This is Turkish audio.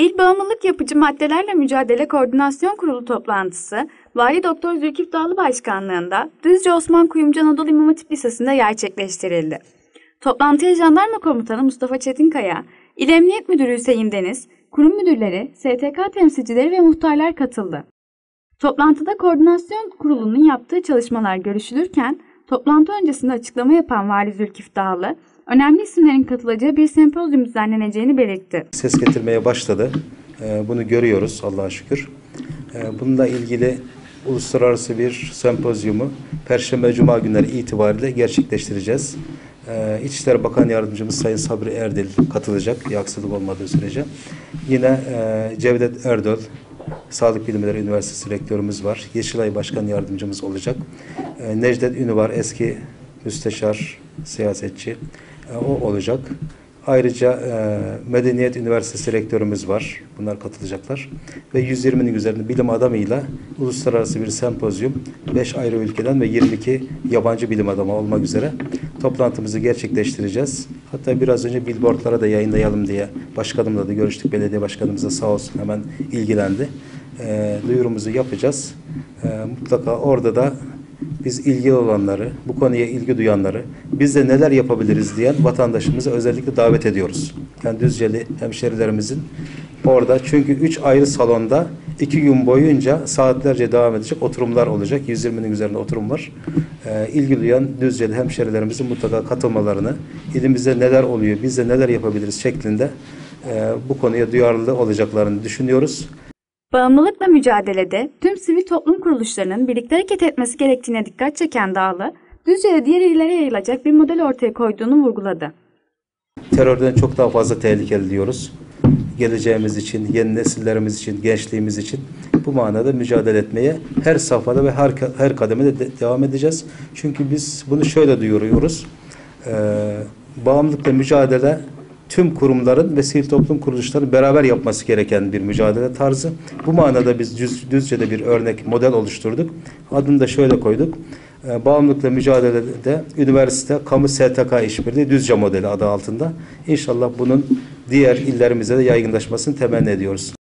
İl Bağımlılık Yapıcı Maddelerle Mücadele Koordinasyon Kurulu toplantısı, Vali Doktor Zülkif Dağlı Başkanlığında Düzce Osman Kuyumcu Anadolu İmam Hatip Lisesi'nde gerçekleştirildi. Toplantıya Jandarma Komutanı Mustafa Çetinkaya, İl Emniyet Müdürü Hüseyin Deniz, kurum müdürleri, STK temsilcileri ve muhtarlar katıldı. Toplantıda Koordinasyon Kurulu'nun yaptığı çalışmalar görüşülürken, toplantı öncesinde açıklama yapan Vali Zülkif Dağlı, önemli isimlerin katılacağı bir sempozyum düzenleneceğini belirtti. ses getirmeye başladı. Ee, Bunu görüyoruz Allah'a şükür. Ee, Bununla ilgili uluslararası bir sempozyumu Perşembe Cuma günleri itibariyle gerçekleştireceğiz. Ee, İçişleri Bakan Yardımcımız Sayın Sabri Erdil katılacak bir aksılık olmadığı sürece. Yine e, Cevdet Erdöl, Sağlık Bilimleri Üniversitesi rektörümüz var. Yeşilay Başkan Yardımcımız olacak. Ee, Necdet Ünü var, eski müsteşar, siyasetçi. Ee, O olacak. Ayrıca e, Medeniyet Üniversitesi rektörümüz var. Bunlar katılacaklar. Ve 120'nin üzerinde bilim adamıyla uluslararası bir sempozyum 5 ayrı ülkeden ve 22 yabancı bilim adamı olmak üzere toplantımızı gerçekleştireceğiz. Hatta biraz önce billboardlara da yayınlayalım diye başkanımla da görüştük. Belediye başkanımız da sağ olsun hemen ilgilendi. E, duyurumuzu yapacağız. E, mutlaka orada da biz ilgili olanları, bu konuya ilgi duyanları, biz de neler yapabiliriz diyen vatandaşımızı özellikle davet ediyoruz. Yani Düzceli hemşerilerimizin orada çünkü üç ayrı salonda iki gün boyunca saatlerce devam edecek oturumlar olacak. 120'nin üzerinde oturum var. Ee, ilgi duyan Düzceli hemşerilerimizin mutlaka katılmalarını, ilimizde neler oluyor, biz de neler yapabiliriz şeklinde e, bu konuya duyarlı olacaklarını düşünüyoruz. Bağımlılıkla mücadelede tüm sivil toplum kuruluşlarının birlikte hareket etmesi gerektiğine dikkat çeken Dağlı, Düzce'de diğer illere yayılacak bir model ortaya koyduğunu vurguladı. terörden çok daha fazla tehlikeli diyoruz. Geleceğimiz için, yeni nesillerimiz için, gençliğimiz için bu manada mücadele etmeye her safhada ve her, her kademede de devam edeceğiz. Çünkü biz bunu şöyle duyuruyoruz. Ee, bağımlılıkla mücadele tüm kurumların ve sivil toplum kuruluşlarının beraber yapması gereken bir mücadele tarzı. Bu manada biz Düz, Düzce'de bir örnek model oluşturduk. Adını da şöyle koyduk. Ee, bağımlılıkla mücadelede üniversite kamu STK işbirliği Düzce modeli adı altında. İnşallah bunun diğer illerimize de yaygınlaşmasını temenni ediyoruz.